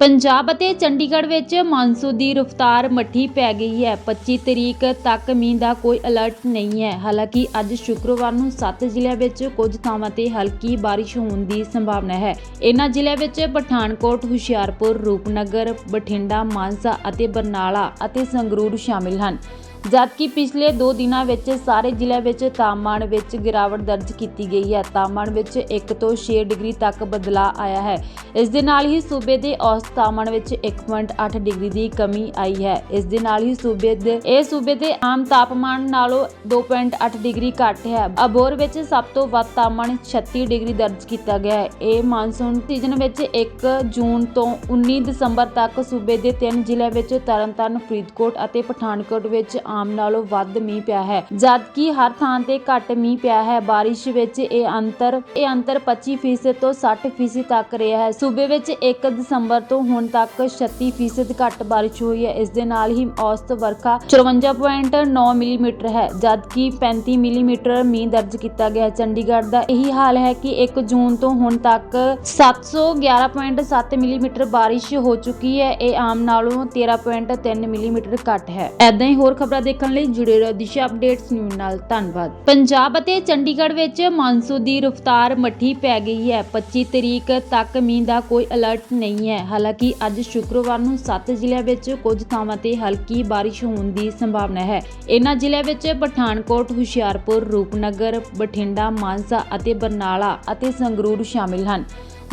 ਪੰਜਾਬ ਅਤੇ ਚੰਡੀਗੜ੍ਹ ਵਿੱਚ ਮਾਨਸੂਨ ਦੀ ਰਫ਼ਤਾਰ ਮੱਠੀ ਪੈ ਗਈ ਹੈ। 25 ਤਰੀਕ ਤੱਕ ਮੀਂਹ ਦਾ ਕੋਈ ਅਲਰਟ ਨਹੀਂ ਹੈ। ਹਾਲਾਂਕਿ ਅੱਜ ਸ਼ੁੱਕਰਵਾਰ ਨੂੰ 7 ਜ਼ਿਲ੍ਹਿਆਂ ਵਿੱਚ ਕੁਝ ਥਾਵਾਂ ਤੇ ਹਲਕੀ ਬਾਰਿਸ਼ ਹੋਣ ਦੀ ਸੰਭਾਵਨਾ ਹੈ। ਇਨ੍ਹਾਂ ਜ਼ਿਲ੍ਹਿਆਂ ਵਿੱਚ ਪਠਾਨਕੋਟ, ਹੁਸ਼ਿਆਰਪੁਰ, ਰੂਪਨਗਰ, ਬਠਿੰਡਾ, ਮਾਨਸਾ ਅਤੇ ਬਰਨਾਲਾ ਅਤੇ ਸੰਗਰੂਰ ਸ਼ਾਮਿਲ ਹਨ। ਜਦਕਿ ਪਿਛਲੇ 2 ਦਿਨਾਂ ਵਿੱਚ ਸਾਰੇ ਜ਼ਿਲ੍ਹਿਆਂ ਵਿੱਚ ਤਾਪਮਾਨ ਵਿੱਚ ਗਿਰਾਵਟ ਦਰਜ ਕੀਤੀ ਗਈ ਹੈ। ਤਾਪਮਾਨ ਵਿੱਚ 1 ਤੋਂ 6 ਡਿਗਰੀ ਤੱਕ ਬਦਲਾਅ ਆਇਆ ਹੈ। ਇਸ ਦੇ ਨਾਲ ਹੀ ਸੂਬੇ ਦੇ ਔਸਤ ਤਾਪਮਾਨ ਵਿੱਚ 1.8 ਡਿਗਰੀ ਦੀ ਕਮੀ ਆਈ ਹੈ। ਇਸ ਦੇ ਨਾਲ ਹੀ ਸੂਬੇ ਦੇ, ਇਹ ਸੂਬੇ ਦੇ ਆਮ ਤਾਪਮਾਨ ਨਾਲੋਂ 2.8 ਡਿਗਰੀ ਘੱਟ ਹੈ। ਅਬੋਰ ਵਿੱਚ ਸਭ ਤੋਂ ਵੱਧ ਤਾਪਮਾਨ 36 ਡਿਗਰੀ ਦਰਜ ਕੀਤਾ ਗਿਆ ਹੈ। ਇਹ ਮਾਨਸੂਨ ਸੀਜ਼ਨ ਵਿੱਚ 1 ਜੂਨ ਤੋਂ 19 ਦਸੰਬਰ ਤੱਕ ਸੂਬੇ ਦੇ ਤਿੰਨ ਜ਼ਿਲ੍ਹਿਆਂ ਵਿੱਚ ਤਰਨਤਾਰਨ, ਫਰੀਦਕੋਟ ਅਤੇ ਪਠਾਨਕੋਟ ਵਿੱਚ ਆਮ ਨਾਲੋਂ ਵੱਧ ਮੀਂਹ ਪਿਆ ਹੈ। ਜਦਕਿ ਹਰ ਥਾਂ ਤੇ ਘੱਟ ਮੀਂਹ ਪਿਆ ਹੈ, ਬਾਰਿਸ਼ ਵਿੱਚ ਇਹ ਅੰਤਰ ਇਹ ਅੰਤਰ 25% ਤੋਂ 60% ਤੱਕ ਰਿਹਾ ਹੈ। ਸੂਬੇ ਵਿੱਚ 1 ਦਸੰਬਰ ਤੋਂ ਹੁਣ ਤੱਕ 36% ਘੱਟ ਬਾਰਿਸ਼ ਹੋਈ ਹੈ। ਇਸ ਦੇ ਨਾਲ ਹੀ ਔਸਤ ਵਰਖਾ 54.9 ਮਿਲੀਮੀਟਰ ਹੈ, ਜਦਕਿ 35 ਮਿਲੀਮੀਟਰ ਮੀਂਹ ਦਰਜ ਕੀਤਾ ਗਿਆ ਹੈ। ਚੰਡੀਗੜ੍ਹ ਦਾ ਇਹੀ ਹਾਲ ਹੈ ਕਿ 1 ਜੂਨ ਤੋਂ ਹੁਣ ਤੱਕ 711.7 ਮਿਲੀਮੀਟਰ ਬਾਰਿਸ਼ ਹੋ ਚੁੱਕੀ ਹੈ। ਇਹ ਆਮ ਨਾਲੋਂ 13.3 ਮਿਲੀਮੀਟਰ ਘੱਟ ਹੈ। ਐਦਾਂ ਹੀ ਹੋਰ ਖਬਰਾਂ ਦੇਖਣ ਲਈ ਜੁੜੇ ਰਹੋ ਦਿਸ਼ਾ ਅਪਡੇਟਸ ਨਿਊਜ਼ ਨਾਲ। ਧੰਨਵਾਦ। ਪੰਜਾਬ ਅਤੇ ਚੰਡੀਗੜ੍ਹ ਵਿੱਚ ਮਾਨਸੂਨ ਦੀ ਰਫ਼ਤਾਰ ਮੱਠੀ ਪੈ ਗਈ ਹੈ। 25 ਤਰੀਕ ਤੱਕ ਮੀਂਹ ਦਾ ਕੋਈ ਅਲਰਟ ਨਹੀਂ ਹੈ। ਹਾਲਾਂਕਿ ਅੱਜ ਸ਼ੁੱਕਰਵਾਰ ਨੂੰ 7 ਜ਼ਿਲ੍ਹਿਆਂ ਵਿੱਚ ਕੁਝ ਥਾਵਾਂ ਤੇ ਹਲਕੀ ਬਾਰਿਸ਼ ਹੋਣ ਦੀ ਸੰਭਾਵਨਾ ਹੈ। ਇਨ੍ਹਾਂ ਜ਼ਿਲ੍ਹਿਆਂ ਵਿੱਚ ਪਠਾਨਕੋਟ, ਹੁਸ਼ਿਆਰਪੁਰ, ਰੂਪਨਗਰ, ਬਠਿੰਡਾ, ਮਾਨਸਾ ਅਤੇ ਬਰਨਾਲਾ ਅਤੇ ਸੰਗਰੂਰ ਸ਼ਾਮਿਲ ਹਨ।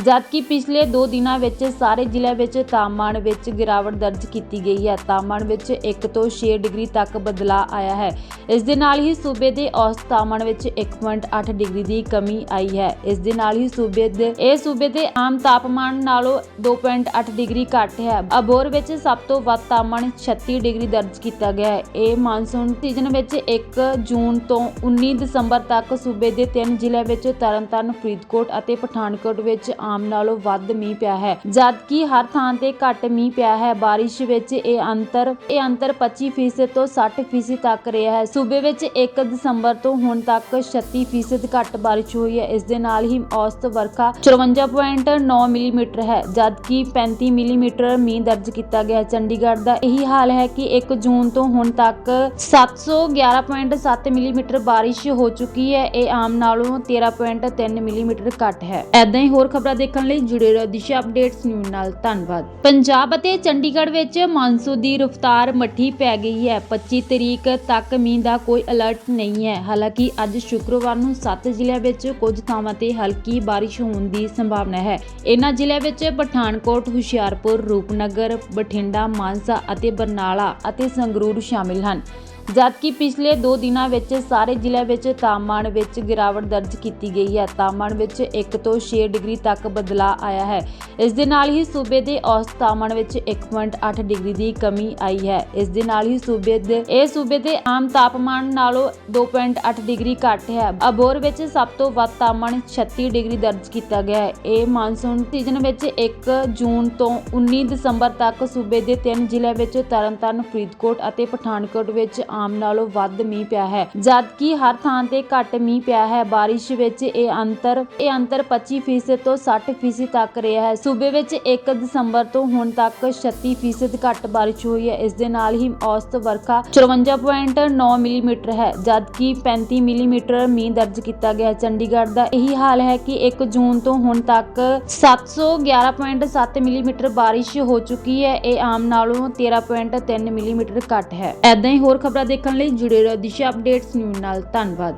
ਜਦਕਿ ਪਿਛਲੇ 2 ਦਿਨਾਂ ਵਿੱਚ ਸਾਰੇ ਜ਼ਿਲ੍ਹਿਆਂ ਵਿੱਚ ਤਾਪਮਾਨ ਵਿੱਚ ਗਿਰਾਵਟ ਦਰਜ ਕੀਤੀ ਗਈ ਹੈ। ਤਾਪਮਾਨ ਵਿੱਚ 1 ਤੋਂ 6 ਡਿਗਰੀ ਤੱਕ ਬਦਲਾਅ ਆਇਆ ਹੈ। ਇਸ ਦੇ ਨਾਲ ਹੀ ਸੂਬੇ ਦੇ ਔਸਤ ਤਾਪਮਾਨ ਵਿੱਚ 1.8 ਡਿਗਰੀ ਦੀ ਕਮੀ ਆਈ ਹੈ। ਇਸ ਦੇ ਨਾਲ ਹੀ ਸੂਬੇ ਦੇ, ਇਹ ਸੂਬੇ ਦੇ ਆਮ ਤਾਪਮਾਨ ਨਾਲੋਂ 2.8 ਡਿਗਰੀ ਘੱਟ ਹੈ। ਅਬੋਰ ਵਿੱਚ ਸਭ ਤੋਂ ਵੱਧ ਤਾਪਮਾਨ 36 ਡਿਗਰੀ ਦਰਜ ਕੀਤਾ ਗਿਆ ਹੈ। ਇਹ ਮਾਨਸੂਨ ਸੀਜ਼ਨ ਵਿੱਚ 1 ਜੂਨ ਤੋਂ 19 ਦਸੰਬਰ ਤੱਕ ਸੂਬੇ ਦੇ ਤਿੰਨ ਜ਼ਿਲ੍ਹਿਆਂ ਵਿੱਚ ਤਰਨਤਾਰਨ, ਫਰੀਦਕੋਟ ਅਤੇ ਪਠਾਨਕੋਟ ਵਿੱਚ ਆਮ ਨਾਲੋਂ ਵੱਧ ਮੀਂਹ ਪਿਆ ਹੈ। ਜਦਕਿ ਹਰ ਥਾਂ ਤੇ ਘੱਟ ਮੀਂਹ ਪਿਆ ਹੈ। ਬਾਰਿਸ਼ ਵਿੱਚ ਇਹ ਅੰਤਰ ਇਹ ਅੰਤਰ 25% ਤੋਂ 60% ਤੱਕ ਰਿਹਾ ਹੈ। ਸੂਬੇ ਵਿੱਚ 1 ਦਸੰਬਰ ਤੋਂ ਹੁਣ ਤੱਕ 36% ਘੱਟ ਬਾਰਿਸ਼ ਹੋਈ ਹੈ। ਇਸ ਦੇ ਨਾਲ ਹੀ ਔਸਤ ਵਰਖਾ 54.9 ਮਿਲੀਮੀਟਰ ਹੈ, ਜਦਕਿ 35 ਮਿਲੀਮੀਟਰ ਮੀਂਹ ਦਰਜ ਕੀਤਾ ਗਿਆ ਚੰਡੀਗੜ੍ਹ ਦਾ ਇਹੀ ਹਾਲ ਹੈ ਕਿ 1 ਜੂਨ ਤੋਂ ਹੁਣ ਤੱਕ 711.7 ਮਿਲੀਮੀਟਰ ਬਾਰਿਸ਼ ਹੋ ਚੁੱਕੀ ਹੈ। ਇਹ ਆਮ ਨਾਲੋਂ 13.3 ਮਿਲੀਮੀਟਰ ਘੱਟ ਹੈ। ਐਦਾਂ ਹੀ ਹੋਰ ਖਬਰਾਂ ਦੇਖਣ ਲਈ ਜੁੜੇ ਰਹੋ ਦਿਸ਼ਾ ਅਪਡੇਟਸ ਨਿਊਜ਼ ਨਾਲ। ਧੰਨਵਾਦ। ਪੰਜਾਬ ਅਤੇ ਚੰਡੀਗੜ੍ਹ ਵਿੱਚ ਮਾਨਸੂਨ ਦੀ ਰਫ਼ਤਾਰ ਮੱਠੀ ਪੈ ਗਈ ਹੈ। 25 ਤਰੀਕ ਤੱਕ ਮੀਂਹ ਦਾ ਕੋਈ ਅਲਰਟ ਨਹੀਂ ਹੈ। ਹਾਲਾਂਕਿ ਅੱਜ ਸ਼ੁੱਕਰਵਾਰ ਨੂੰ 7 ਜ਼ਿਲ੍ਹਿਆਂ ਵਿੱਚ ਕੁਝ ਥਾਵਾਂ ਤੇ ਹਲਕੀ ਬਾਰਿਸ਼ ਹੋਣ ਦੀ ਸੰਭਾਵਨਾ ਹੈ। ਇਨ੍ਹਾਂ ਜ਼ਿਲ੍ਹਿਆਂ ਵਿੱਚ ਪਠਾਨਕੋਟ, ਹੁਸ਼ਿਆਰਪੁਰ, ਰੂਪਨਗਰ, ਬਠਿੰਡਾ, ਮਾਨਸਾ ਅਤੇ ਬਰਨਾਲਾ ਅਤੇ ਸੰਗਰੂਰ ਸ਼ਾਮਿਲ ਹਨ। ਜਦਕਿ ਪਿਛਲੇ 2 ਦਿਨਾਂ ਵਿੱਚ ਸਾਰੇ ਜ਼ਿਲ੍ਹਿਆਂ ਵਿੱਚ ਤਾਪਮਾਨ ਵਿੱਚ ਗਿਰਾਵਟ ਦਰਜ ਕੀਤੀ ਗਈ ਹੈ। ਤਾਪਮਾਨ ਵਿੱਚ 1 ਤੋਂ 6 ਡਿਗਰੀ ਤੱਕ ਬਦਲਾਅ ਆਇਆ ਹੈ। ਇਸ ਦੇ ਨਾਲ ਹੀ ਸੂਬੇ ਦੇ ਔਸਤ ਤਾਪਮਾਨ ਵਿੱਚ 1.8 ਡਿਗਰੀ ਦੀ ਕਮੀ ਆਈ ਹੈ। ਇਸ ਦੇ ਨਾਲ ਹੀ ਸੂਬੇ ਦੇ, ਇਹ ਸੂਬੇ ਦੇ ਆਮ ਤਾਪਮਾਨ ਨਾਲੋਂ 2.8 ਡਿਗਰੀ ਘੱਟ ਹੈ। ਅਬੋਰ ਵਿੱਚ ਸਭ ਤੋਂ ਵੱਧ ਤਾਪਮਾਨ 36 ਡਿਗਰੀ ਦਰਜ ਕੀਤਾ ਗਿਆ ਹੈ। ਇਹ ਮਾਨਸੂਨ ਸੀਜ਼ਨ ਵਿੱਚ 1 ਜੂਨ ਤੋਂ 19 ਦਸੰਬਰ ਤੱਕ ਸੂਬੇ ਦੇ ਤਿੰਨ ਜ਼ਿਲ੍ਹਿਆਂ ਵਿੱਚ ਤਰਨਤਾਰਨ, ਫਰੀਦਕੋਟ ਅਤੇ ਪਠਾਨਕੋਟ ਵਿੱਚ ਆਮ ਨਾਲੋਂ ਵੱਧ ਮੀਂਹ ਪਿਆ ਹੈ। ਜਦਕਿ ਹਰ ਥਾਂ ਤੇ ਘੱਟ ਮੀਂਹ ਪਿਆ ਹੈ। ਬਾਰਿਸ਼ ਵਿੱਚ ਇਹ ਅੰਤਰ ਇਹ ਅੰਤਰ 25% ਤੋਂ 60% ਤੱਕ ਰਿਹਾ ਹੈ। ਸੂਬੇ ਵਿੱਚ 1 ਦਸੰਬਰ ਤੋਂ ਹੁਣ ਤੱਕ 36% ਘੱਟ ਬਾਰਿਸ਼ ਹੋਈ ਹੈ। ਇਸ ਦੇ ਨਾਲ ਹੀ ਔਸਤ ਵਰਖਾ 54.9 ਮਿਲੀਮੀਟਰ ਹੈ। ਜਦਕਿ 35 ਮਿਲੀਮੀਟਰ ਮੀਂਹ ਦਰਜ ਕੀਤਾ ਗਿਆ ਚੰਡੀਗੜ੍ਹ ਦਾ ਇਹੀ ਹਾਲ ਹੈ ਕਿ 1 ਜੂਨ ਤੋਂ ਹੁਣ ਤੱਕ 711.7 ਮਿਲੀਮੀਟਰ ਬਾਰਿਸ਼ ਹੋ ਚੁੱਕੀ ਹੈ। ਇਹ ਆਮ ਨਾਲੋਂ 13.3 ਮਿਲੀਮੀਟਰ ਘੱਟ ਹੈ। ਐਦਾਂ ਹੀ ਹੋਰ ਖਬਰਾਂ ਦੇਖਣ ਲਈ ਜੁੜੇ ਰਹੋ ਦਿਸ਼ਾ ਅਪਡੇਟਸ ਨਿਊਜ਼ ਨਾਲ। ਧੰਨਵਾਦ।